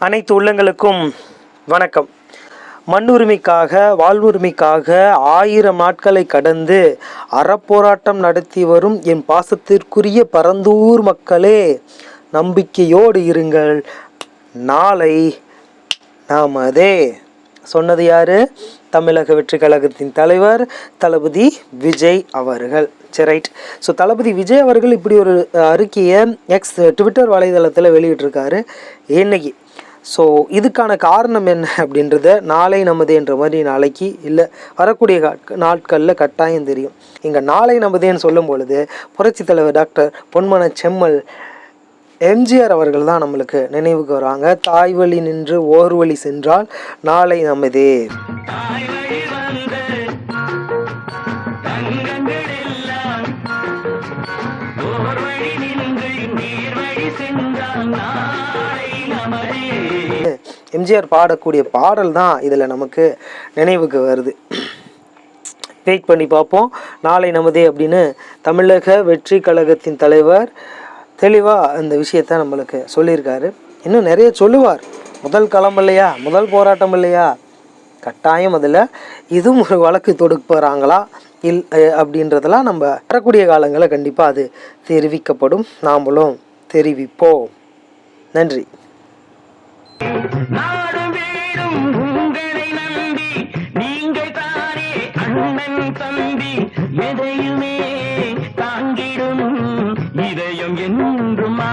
அனைத்து உள்ளங்களுக்கும் வணக்கம். மண்ணுரிமைக்காக வாழ்வுரிமைக்காக ஆயிரம் நாட்களை கடந்து அறப்போராட்டம் நடத்தி வரும் என் பாசத்திற்குரிய பரந்தூர் மக்களே நம்பிக்கையோடு இருங்கள். நாளை நாமதே. சொன்னது யாரு? தமிழக வெற்றி கழகத்தின் தலைவர் தளபதி விஜய் அவர்கள். சரி ரைட் ஸோ தளபதி விஜய் அவர்கள் இப்படி ஒரு அறிக்கையை எக்ஸ் ட்விட்டர் வலைதளத்தில் வெளியிட்டிருக்காரு. இன்னைக்கு ஸோ இதுக்கான காரணம் என்ன அப்படின்றத நாளை நமதேன்ற மாதிரி நாளைக்கு இல்லை வரக்கூடிய நாட்களில் கட்டாயம் தெரியும். இங்கே நாளை நமதேன்னு சொல்லும் பொழுது புரட்சித் தலைவர் டாக்டர் பொன்மன செம்மல் எம்ஜிஆர் அவர்கள் தான் நம்மளுக்கு நினைவுக்கு வராங்க. தாய் வழி நின்று ஓர் வழி சென்றால் நாளை நமதே எம்ஜிஆர் பாடக்கூடிய பாடல் தான் இதில் நமக்கு நினைவுக்கு வருது. வெயிட் பண்ணி பார்ப்போம். நாளை நமதே அப்படின்னு தமிழக வெற்றி கழகத்தின் தலைவர் தெளிவாக அந்த விஷயத்த நம்மளுக்கு சொல்லியிருக்காரு. இன்னும் நிறைய சொல்லுவார். முதல் களம் இல்லையா? முதல் போராட்டம் இல்லையா? கட்டாயம் அதில் இதுவும் ஒரு வழக்கு தொடுக்கிறாங்களா இல் அப்படின்றதெல்லாம் நம்ம வரக்கூடிய காலங்களில் கண்டிப்பாக அது தெரிவிக்கப்படும். நாமளும் தெரிவிப்போம். நன்றி. எதையுமே தாங்கிடும் இதயம் என்றுமா